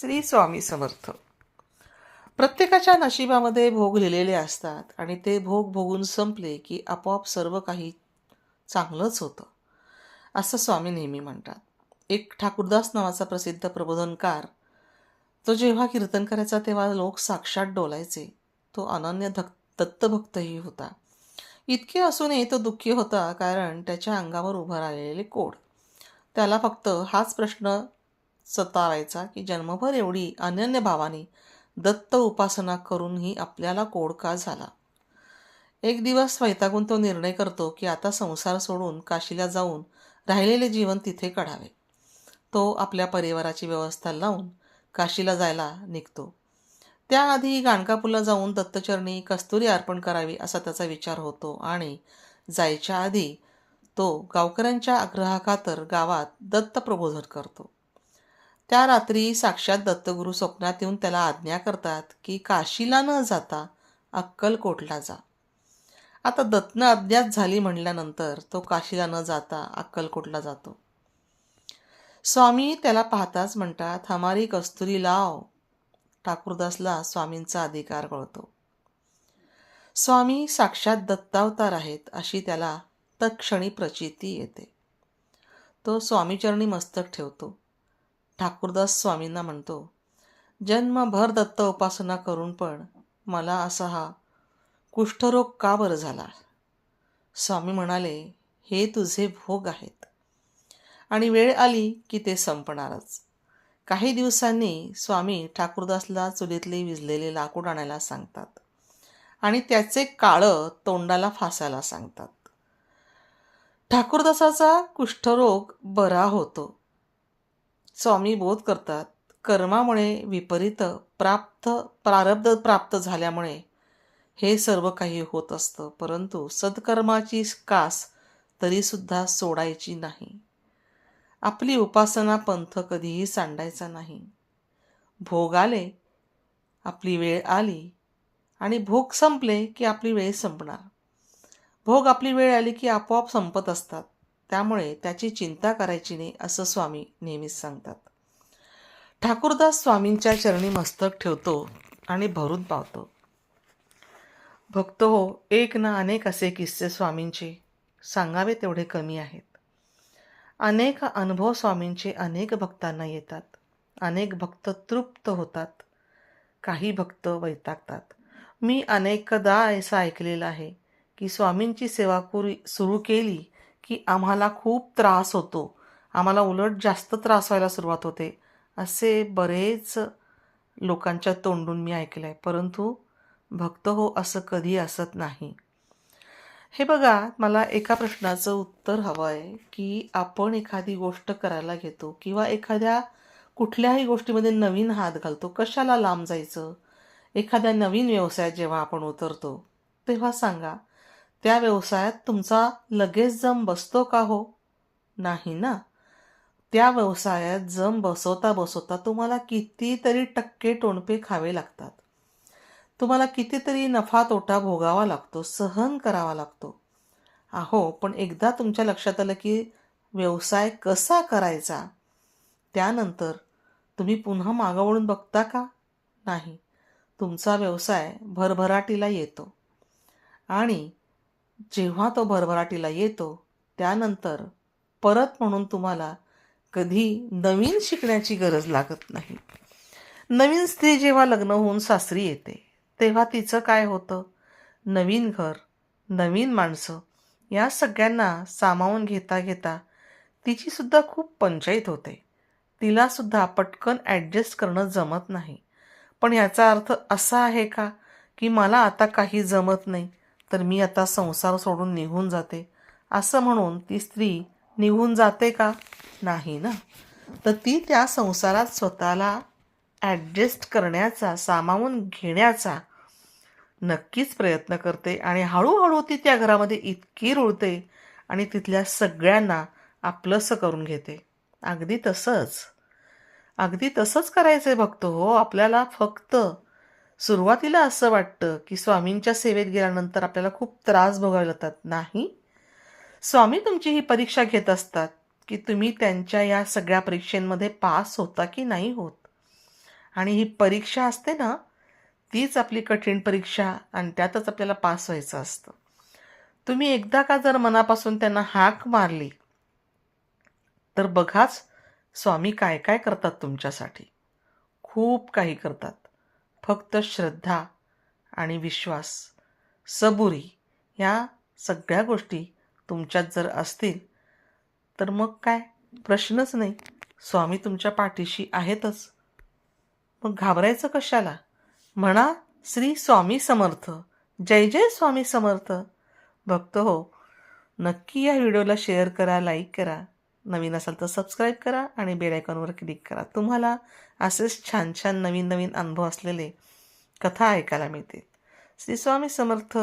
श्री स्वामी समर्थ. प्रत्येकाच्या नशिबामध्ये भोग लिहिलेले असतात आणि ते भोग भोगून संपले की आपोआप सर्व काही चांगलंच होतं असं स्वामी नेहमी म्हणतात. एक ठाकूरदास नावाचा प्रसिद्ध प्रबोधनकार तो जेव्हा कीर्तन करायचा तेव्हा लोक साक्षात डोलायचे. तो अनन्य धक दत्तभक्तही होता. इतके असूनही तो दुःखी होता कारण त्याच्या अंगावर उभं राहिलेले कोड. त्याला फक्त हाच प्रश्न सतारायचा की जन्मभर एवढी अनन्य भावाने दत्त उपासना करूनही आपल्याला कोडका झाला. एक दिवस वैतागून तो निर्णय करतो की आता संसार सोडून काशीला जाऊन राहिलेले जीवन तिथे काढावे. तो आपल्या परिवाराची व्यवस्था लावून काशीला जायला निघतो. त्याआधी गाणकापूरला जाऊन दत्तचरणी कस्तुरी अर्पण करावी असा त्याचा विचार होतो आणि जायच्या आधी तो गावकऱ्यांच्या आग्रहाखातर गावात दत्त प्रबोधन करतो. त्या रात्री साक्षात दत्तगुरू स्वप्नात येऊन त्याला आज्ञा करतात की काशीला न जाता अक्कलकोटला जा. आता दत्तनं अज्ञात झाली म्हणल्यानंतर तो काशीला न जाता अक्कलकोटला जातो. स्वामी त्याला पाहताच म्हणतात हमारी कस्तुरी लाव. ठाकूरदासला स्वामींचा अधिकार कळतो. स्वामी साक्षात दत्तावतार आहेत अशी त्याला तत्क्षणी प्रचिती येते. तो स्वामीचरणी मस्तक ठेवतो. ठाकूरदास स्वामींना म्हणतो जन्मभर दत्त उपासना करून पण मला असा हा कुष्ठरोग का बरं झाला? स्वामी म्हणाले हे तुझे भोग आहेत. आणि वेळ आली की ते संपणारच. काही दिवसांनी स्वामी ठाकूरदासला चुलीतले विजलेले लाकूड आणायला सांगतात आणि त्याचे काळं तोंडाला फासायला सांगतात. ठाकूरदासाचा कुष्ठरोग बरा होतो. स्वामी बोध करतात. कर्मामुळे विपरीत प्राप्त प्रारब्ध प्राप्त झाल्यामुळे हे सर्व काही होत असतं. परंतु सत्कर्माची कास तरीसुद्धा सोडायची नाही. आपली उपासना पंथ कधीही सांडायचा नाही. भोग आले आपली वेळ आली आणि भोग संपले की आपली वेळ संपणार. भोग आपली वेळ आली की आपोआप संपत असतात. त्यामुळे त्याची चिंता करायची नाही असं स्वामी नेहमीच सांगतात. ठाकूरदास स्वामींच्या चरणी मस्तक ठेवतो आणि भरून पावतो. भक्त हो एक ना अनेक असे किस्से स्वामींचे सांगावे तेवढे कमी आहेत. अनेक अनुभव स्वामींचे अनेक भक्तांना येतात. अनेक भक्त तृप्त होतात. काही भक्त वैतागतात. मी अनेकदा असं ऐकलेलं आहे की स्वामींची सेवा कुरी सुरू केली की आम्हाला खूप त्रास होतो. आम्हाला उलट जास्त त्रास व्हायला सुरुवात होते. असे बरेच लोकांच्या तोंडून मी ऐकलं आहे परंतु भक्त हो असं कधी असत नाही. हे बघा मला एका प्रश्नाचं उत्तर हवं आहे की आपण एखादी गोष्ट करायला घेतो किंवा एखाद्या कुठल्याही गोष्टीमध्ये नवीन हात घालतो कशाला लांब जायचं? एखाद्या नवीन व्यवसायात जेव्हा आपण उतरतो तेव्हा सांगा. त्या व्यवसायात तुमचा लगेच जम बसतो का हो? नाही ना. त्या व्यवसायात जम बसवता बसवता तुम्हाला कितीतरी टक्के टोणपे खावे लागतात. तुम्हाला कितीतरी नफा तोटा भोगावा लागतो सहन करावा लागतो. आहो पण एकदा तुमच्या लक्षात आलं की व्यवसाय कसा करायचा? त्यानंतर तुम्ही पुन्हा मागं वळून बघता का? नाही. तुमचा व्यवसाय भरभराटीला येतो. आणि जेव्हा तो भरभराटीला येतो त्यानंतर परत म्हणून तुम्हाला कधी नवीन शिकण्याची गरज लागत नाही. नवीन स्त्री जेव्हा लग्न होऊन सासरी येते तेव्हा तिचं काय होतं? नवीन घर नवीन माणसं या सगळ्यांना सामावून घेता घेता तिचीसुद्धा खूप पंचायत होते. तिलासुद्धा पटकन ॲडजस्ट करणं जमत नाही. पण याचा अर्थ असा आहे का की मला आता काही जमत नाही? तर मी आता संसार सोडून निघून जाते. असं म्हणून ती स्त्री निघून जाते का? नाही ना. तर ती त्या संसारात स्वतःला ॲडजस्ट करण्याचा सामावून घेण्याचा नक्कीच प्रयत्न करते आणि हळूहळू ती त्या घरामध्ये इतकी रुळते आणि तिथल्या सगळ्यांना आपलंसं करून घेते. अगदी तसंच. अगदी तसंच करायचं आहे भक्त हो. आपल्याला फक्त सुरुवातीला असं वाटतं की स्वामींच्या सेवेत गेल्यानंतर आपल्याला खूप त्रास भोगावे लागतात नाही? स्वामी तुमची ही परीक्षा घेत असतात की तुम्ही त्यांच्या या सगळ्या परीक्षेमध्ये पास होता की नाही होत. आणि ही परीक्षा असते ना तीच आपली कठीण परीक्षा आणि त्यातच आपल्याला पास व्हायचं असतं. तुम्ही एकदा का जर मनापासून त्यांना हाक मारली तर बघाच स्वामी काय काय करतात तुमच्यासाठी. खूप काही करतात. फक्त श्रद्धा आणि विश्वास. सबुरी ह्या सगळ्या गोष्टी तुमच्यात जर असतील तर मग काय? प्रश्नच नाही. स्वामी तुमच्या पाठीशी आहेतच. मग घाबरायचं कशाला? म्हणा श्री स्वामी समर्थ. जय जय स्वामी समर्थ. भक्त हो नक्की या व्हिडिओला शेअर करा लाईक करा. नवीन असाल तर सबस्क्राईब करा आणि बेल आयकॉनवर क्लिक करा. तुम्हाला असेच छान छान नवीन नवीन अनुभव असलेले कथा ऐकायला मिळतील. श्री स्वामी समर्थ.